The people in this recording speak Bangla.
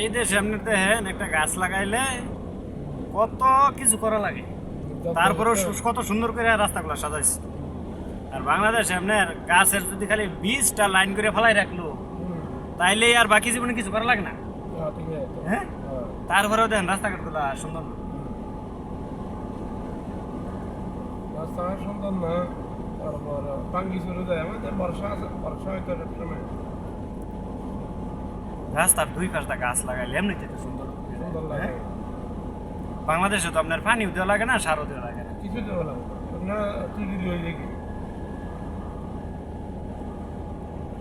এই দেশে আপনি দেখেন একটা গাছ লাগাইলে কত কিছু করা লাগে। তারপরেও কত সুন্দর করে রাস্তাগুলো সাজাইছে। আর বাংলাদেশে আপনার গাছের যদি খালি বীজটা লাইন করে ফেলাই রাখল তাইলে আর বাকি জীবনে কিছু করা লাগে না। হ্যাঁ? তারপরেও দেখেন রাস্তাঘাটগুলো সুন্দর না। রাস্তাঘাট সুন্দর না, তারপর পাঙ্গি শুরু যায়, আমাদের বর্ষা বর্ষা হয়তো রাস্তার দুই পাশটা গাছ লাগাইলে এমনিতে তো সুন্দর হ্যাঁ? বাংলাদেশে তো আপনার পানিও দেওয়া লাগে না সারও দেওয়া লাগে না। কিছু দেওয়া লাগে আপনার